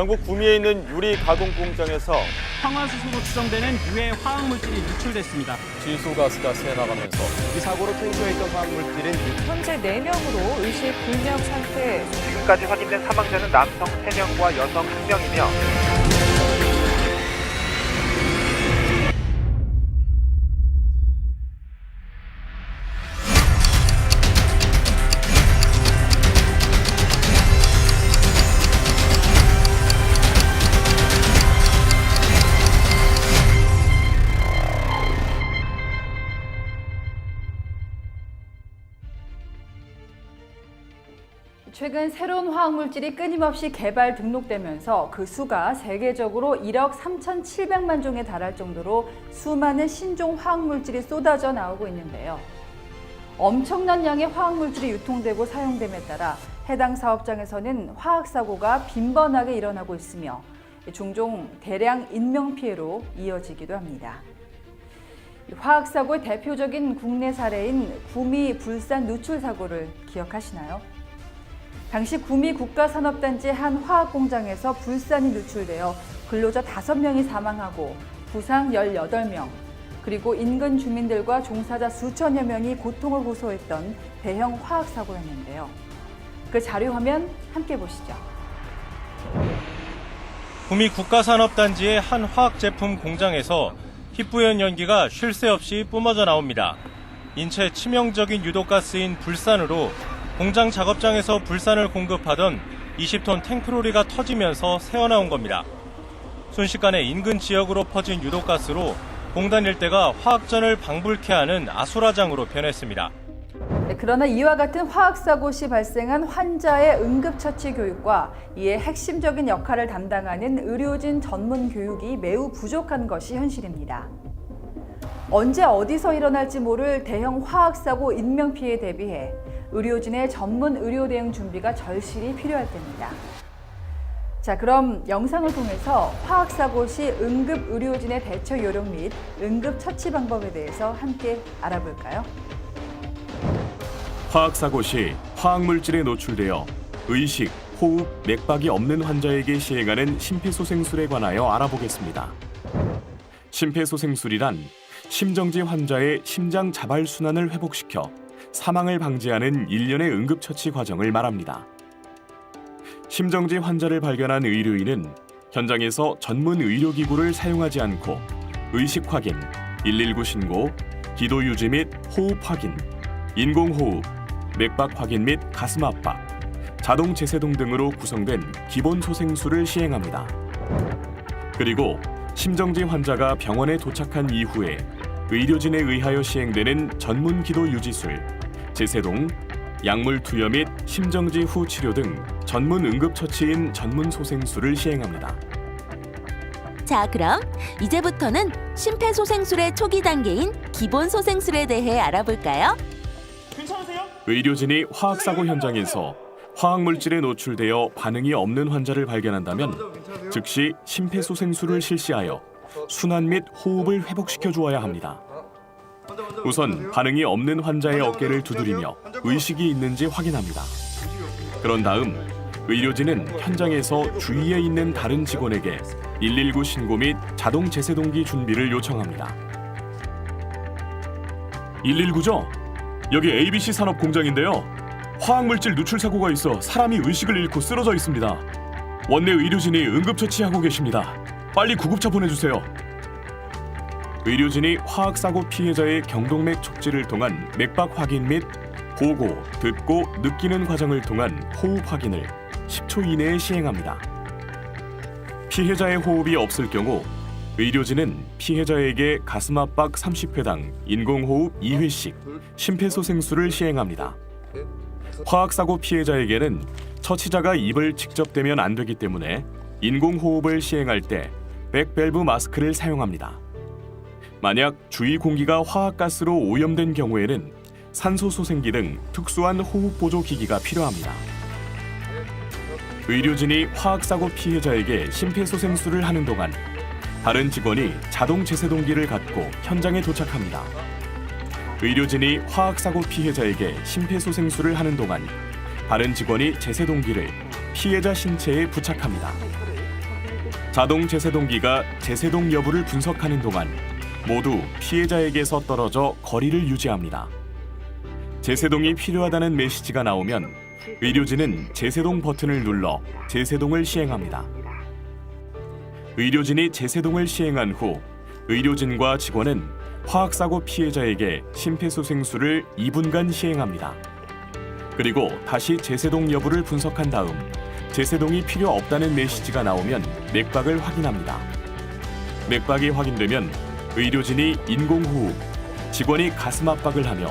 경북 구미에 있는 유리 가공 공장에서 황화수소로 추정되는 유해 화학 물질이 누출됐습니다. 지수가스가 새나가면서 이 사고로 통조했던 화학물질은 현재 4명으로 의식 불명 상태 지금까지 확인된 사망자는 남성 3명과 여성 1명이며 최근 새로운 화학물질이 끊임없이 개발 등록되면서 그 수가 세계적으로 1억 3,700만 종에 달할 정도로 수많은 신종 화학물질이 쏟아져 나오고 있는데요. 엄청난 양의 화학물질이 유통되고 사용됨에 따라 해당 사업장에서는 화학사고가 빈번하게 일어나고 있으며 종종 대량 인명피해로 이어지기도 합니다. 화학사고의 대표적인 국내 사례인 구미 불산 누출 사고를 기억하시나요? 당시 구미 국가산업단지 한 화학 공장에서 불산이 누출되어 근로자 5명이 사망하고 부상 18명, 그리고 인근 주민들과 종사자 수천여 명이 고통을 호소했던 대형 화학 사고였는데요. 그 자료 화면 함께 보시죠. 구미 국가산업단지의 한 화학 제품 공장에서 희뿌연 연기가 쉴 새 없이 뿜어져 나옵니다. 인체 치명적인 유독가스인 불산으로 공장 작업장에서 불산을 공급하던 20톤 탱크로리가 터지면서 새어나온 겁니다. 순식간에 인근 지역으로 퍼진 유독가스로 공단 일대가 화학전을 방불케 하는 아수라장으로 변했습니다. 네, 그러나 이와 같은 화학사고 시 발생한 환자의 응급처치 교육과 이에 핵심적인 역할을 담당하는 의료진 전문 교육이 매우 부족한 것이 현실입니다. 언제 어디서 일어날지 모를 대형 화학사고 인명피해에 대비해 의료진의 전문 의료 대응 준비가 절실히 필요할 때입니다. 자, 그럼 영상을 통해서 화학사고 시 응급 의료진의 대처 요령 및 응급 처치 방법에 대해서 함께 알아볼까요? 화학사고 시 화학물질에 노출되어 의식, 호흡, 맥박이 없는 환자에게 시행하는 심폐소생술에 관하여 알아보겠습니다. 심폐소생술이란 심정지 환자의 심장 자발 순환을 회복시켜 사망을 방지하는 일련의 응급처치 과정을 말합니다. 심정지 환자를 발견한 의료인은 현장에서 전문 의료기구를 사용하지 않고 의식 확인, 119 신고, 기도 유지 및 호흡 확인, 인공호흡, 맥박 확인 및 가슴 압박, 자동 제세동 등으로 구성된 기본 소생술을 시행합니다. 그리고 심정지 환자가 병원에 도착한 이후에 의료진에 의하여 시행되는 전문 기도 유지술, 제세동, 약물 투여 및 심정지 후 치료 등 전문 응급 처치인 전문 소생술을 시행합니다. 자, 그럼 이제부터는 심폐소생술의 초기 단계인 기본 소생술에 대해 알아볼까요? 의료진이 화학사고 현장에서 화학물질에 노출되어 반응이 없는 환자를 발견한다면 즉시 심폐소생술을 실시하여 순환 및 호흡을 회복시켜 주어야 합니다. 우선 반응이 없는 환자의 어깨를 두드리며 의식이 있는지 확인합니다. 그런 다음 의료진은 현장에서 주위에 있는 다른 직원에게 119 신고 및 자동 제세동기 준비를 요청합니다. 119죠? 여기 ABC 산업 공장인데요. 화학물질 누출 사고가 있어 사람이 의식을 잃고 쓰러져 있습니다. 원내 의료진이 응급처치하고 계십니다. 빨리 구급차 보내주세요. 의료진이 화학사고 피해자의 경동맥 촉지를 통한 맥박 확인 및 보고, 듣고, 느끼는 과정을 통한 호흡 확인을 10초 이내에 시행합니다. 피해자의 호흡이 없을 경우 의료진은 피해자에게 가슴 압박 30회당 인공호흡 2회씩 심폐소생술을 시행합니다. 화학사고 피해자에게는 처치자가 입을 직접 대면 안 되기 때문에 인공호흡을 시행할 때 백밸브 마스크를 사용합니다. 만약 주위 공기가 화학가스로 오염된 경우에는 산소 소생기 등 특수한 호흡 보조 기기가 필요합니다. 의료진이 화학사고 피해자에게 심폐소생술을 하는 동안 다른 직원이 자동 제세동기를 갖고 현장에 도착합니다. 의료진이 화학사고 피해자에게 심폐소생술을 하는 동안 다른 직원이 제세동기를 피해자 신체에 부착합니다. 자동 제세동기가 제세동 여부를 분석하는 동안 모두 피해자에게서 떨어져 거리를 유지합니다. 제세동이 필요하다는 메시지가 나오면 의료진은 제세동 버튼을 눌러 제세동을 시행합니다. 의료진이 제세동을 시행한 후 의료진과 직원은 화학사고 피해자에게 심폐소생술을 2분간 시행합니다. 그리고 다시 제세동 여부를 분석한 다음 제세동이 필요 없다는 메시지가 나오면 맥박을 확인합니다. 맥박이 확인되면 의료진이 인공호흡, 직원이 가슴 압박을 하며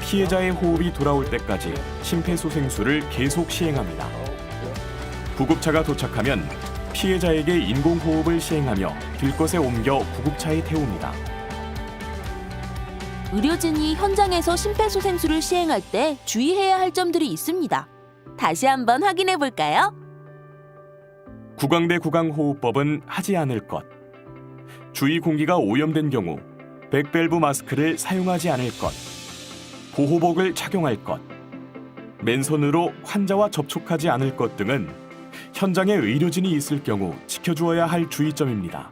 피해자의 호흡이 돌아올 때까지 심폐소생술을 계속 시행합니다. 구급차가 도착하면 피해자에게 인공호흡을 시행하며 들것에 옮겨 구급차에 태웁니다. 의료진이 현장에서 심폐소생술을 시행할 때 주의해야 할 점들이 있습니다. 다시 한번 확인해 볼까요? 구강대 구강호흡법은 하지 않을 것. 주위 공기가 오염된 경우 백밸브 마스크를 사용하지 않을 것. 보호복을 착용할 것. 맨손으로 환자와 접촉하지 않을 것 등은 현장에 의료진이 있을 경우 지켜주어야 할 주의점입니다.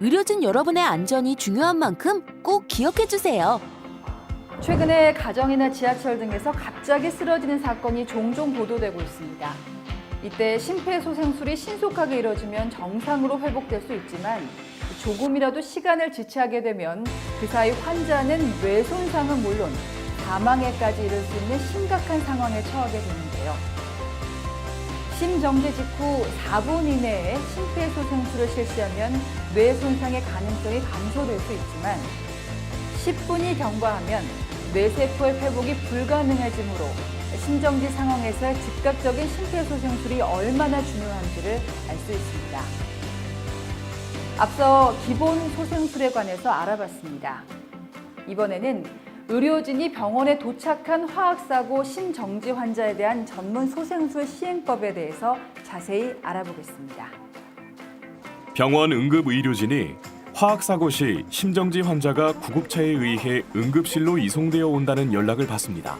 의료진 여러분의 안전이 중요한 만큼 꼭 기억해 주세요. 최근에 가정이나 지하철 등에서 갑자기 쓰러지는 사건이 종종 보도되고 있습니다. 이때 심폐소생술이 신속하게 이뤄지면 정상으로 회복될 수 있지만 조금이라도 시간을 지체하게 되면 그 사이 환자는 뇌 손상은 물론 사망에까지 이를 수 있는 심각한 상황에 처하게 되는데요. 심정지 직후 4분 이내에 심폐소생술을 실시하면 뇌 손상의 가능성이 감소될 수 있지만 10분이 경과하면 뇌세포의 회복이 불가능해지므로 심정지 상황에서 즉각적인 심폐소생술이 얼마나 중요한지를 알 수 있습니다. 앞서 기본 소생술에 관해서 알아봤습니다. 이번에는 의료진이 병원에 도착한 화학사고 심정지 환자에 대한 전문 소생술 시행법에 대해서 자세히 알아보겠습니다. 병원 응급의료진이 화학사고 시 심정지 환자가 구급차에 의해 응급실로 이송되어 온다는 연락을 받습니다.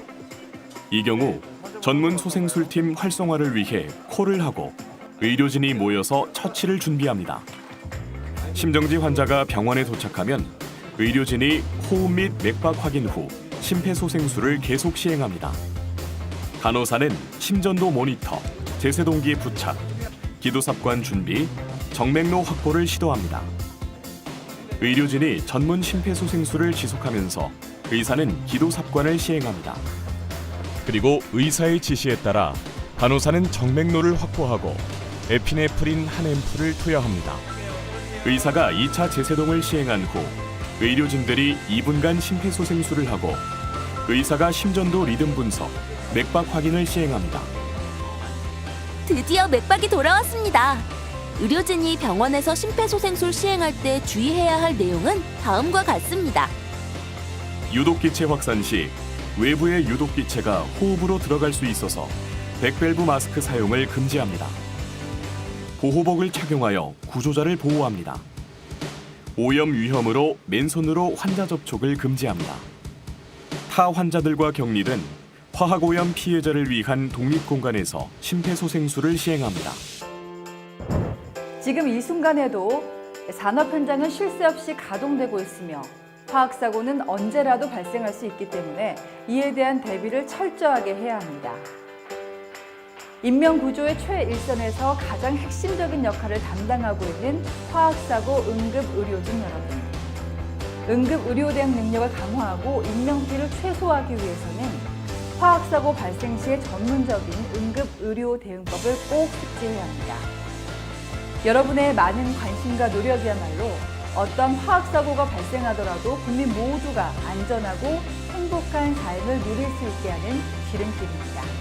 이 경우 전문 소생술팀 활성화를 위해 콜을 하고 의료진이 모여서 처치를 준비합니다. 심정지 환자가 병원에 도착하면 의료진이 호흡 및 맥박 확인 후 심폐소생술을 계속 시행합니다. 간호사는 심전도 모니터, 제세동기 부착, 기도삽관 준비, 정맥로 확보를 시도합니다. 의료진이 전문 심폐소생술을 지속하면서 의사는 기도삽관을 시행합니다. 그리고 의사의 지시에 따라 간호사는 정맥로를 확보하고 에피네프린 한 앰플을 투여합니다. 의사가 2차 제세동을 시행한 후 의료진들이 2분간 심폐소생술을 하고 의사가 심전도 리듬 분석, 맥박 확인을 시행합니다. 드디어 맥박이 돌아왔습니다. 의료진이 병원에서 심폐소생술 시행할 때 주의해야 할 내용은 다음과 같습니다. 유독기체 확산 시 외부의 유독 기체가 호흡으로 들어갈 수 있어서 백밸브 마스크 사용을 금지합니다. 보호복을 착용하여 구조자를 보호합니다. 오염 위험으로 맨손으로 환자 접촉을 금지합니다. 타 환자들과 격리된 화학오염 피해자를 위한 독립공간에서 심폐소생술을 시행합니다. 지금 이 순간에도 산업 현장은 쉴 새 없이 가동되고 있으며 화학사고는 언제라도 발생할 수 있기 때문에 이에 대한 대비를 철저하게 해야 합니다. 인명구조의 최일선에서 가장 핵심적인 역할을 담당하고 있는 화학사고 응급의료진 여러분. 응급의료 대응 능력을 강화하고 인명피해를 최소화하기 위해서는 화학사고 발생 시의 전문적인 응급의료 대응법을 꼭 숙지해야 합니다. 여러분의 많은 관심과 노력이야말로 어떤 화학사고가 발생하더라도 국민 모두가 안전하고 행복한 삶을 누릴 수 있게 하는 지름길입니다.